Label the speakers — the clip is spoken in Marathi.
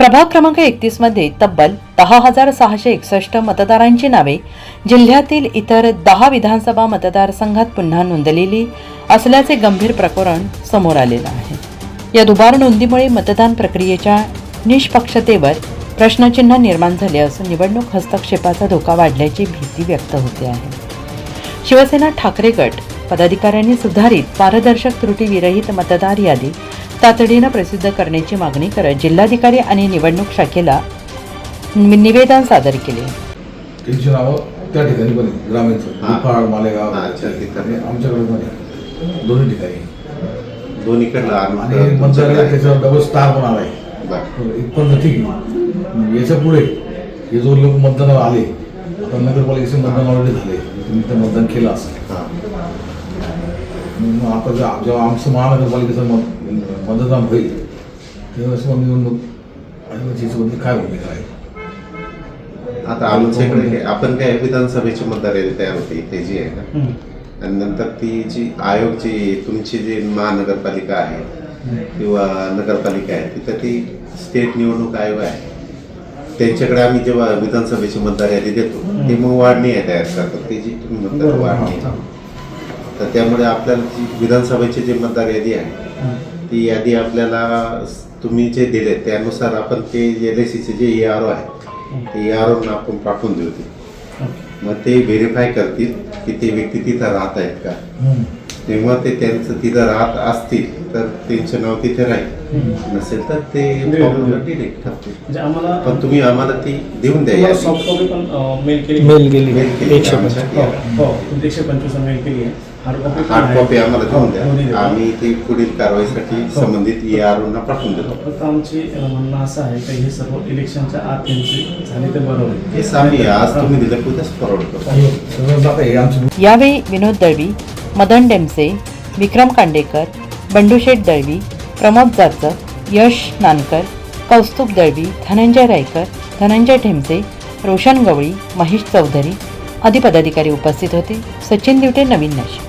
Speaker 1: प्रभाग क्रमांक एकतीसमध्ये तब्बल दहा हजार सहाशे एकसष्ट मतदारांची नावे जिल्ह्यातील इतर दहा विधानसभा मतदारसंघात पुन्हा नोंदलेली असल्याचे गंभीर प्रकरण समोर आलेलं आहे. या दुबार नोंदीमुळे मतदान प्रक्रियेच्या निष्पक्षतेवर प्रश्नचिन्ह निर्माण झाले असून निवडणूक हस्तक्षेपाचा धोका वाढल्याची भीती व्यक्त होते आहे. शिवसेना ठाकरे गट पदाधिकाऱ्यांनी सुधारित पारदर्शक त्रुटीविरहित मतदार यादी तातडीनं प्रसिद्ध करण्याची मागणी करत जिल्हाधिकारी आणि निवडणूक शाखेला निवेदन सादर केले
Speaker 2: त्यांची नावं त्या ठिकाणी पण आहेत, ग्रामीणचं
Speaker 3: हा.
Speaker 2: मालेगाव
Speaker 3: त्या ठिकाणी.
Speaker 2: आणि आमच्याकडे पण आहे. दोन्ही ठिकाणी
Speaker 3: दोन्हीकडलं
Speaker 2: आणि त्याच्यावर डबल स्टार पण आलाय
Speaker 3: बरं.
Speaker 2: इथपर्यंत ठीक आहे याच्यापुढे हे जो लोक मतदानाला आले आता नगरपालिकेचे मतदान ऑलरेडी झाले तुम्ही ते मतदान केलं असेल. मग आता जे- जेव्हा आमचं महानगरपालिकेचं मत मतदान होईल तेव्हा मग निवडणूक आणि याच्याबद्दल काय? भूमिका आहे
Speaker 3: आता आमच्याकडे आपण काय विधानसभेची मतदार तयार होते इथे जी आहे ना. आणि नंतर ती जी आयोग जी तुमची जी महानगरपालिका आहे किंवा नगरपालिका आहे तिथं ती स्टेट निवडणूक आयोग आहे. त्यांच्याकडे आम्ही जेव्हा विधानसभेची मतदार यादी देतो ती मग वाढणी आहे तयार करतात. ती जी तुम्ही मतदार वाढणी आहे. तर त्यामुळे आपल्याला जी विधानसभेची जी मतदार यादी आहे ती यादी आपल्याला तुम्ही जे दिले त्यानुसार आपण ते एल आय सीचे जे ए आर ओ आहे ते ए आर आपण पाठवून देऊ ते. मग ते व्हेरीफाय करतील की ते व्यक्ती तिथं राहत आहेत का. तेव्हा ते त्यांचं तिथं राहत असतील तर त्यांचं नाव तिथे राहील. नसेल तर ते डिरेक्ट ठरतील.
Speaker 4: म्हणजे आम्हाला
Speaker 3: पण तुम्ही आम्हाला ती देऊन द्या.
Speaker 4: सॉफ्ट कॉपी पण मेल केली.
Speaker 5: मेल
Speaker 3: केली.
Speaker 5: एकशे
Speaker 3: का
Speaker 5: पंचवीस.
Speaker 4: हो हो. एकशे पंचवीस मेल केली आहे. हार्ड कॉपी
Speaker 3: आम्हाला देऊन
Speaker 4: हो, दोन्ही
Speaker 3: द्या. आम्ही ती पुढील कारवाईसाठी संबंधित ए आर ओना पाठवून देतो.
Speaker 4: फक्त आमची म्हणणं असं आहे की हे सर्व इलेक्शनच्या आत त्यांची झाली तर बरं होईल
Speaker 3: हे आम्ही आज तुम्ही दिलं
Speaker 2: हे आमची
Speaker 1: यावेळी विनोद दळवी मदन डेमसे विक्रम कांडेकर बंडूशेठ दळवी प्रमोद जाचक यश नानकर कौस्तुभ दळवी धनंजय रायकर धनंजय ठेमसे रोशन गवळी महेश चौधरी आदी पदाधिकारी उपस्थित होते. सचिन दिवटे नवीन नाशिक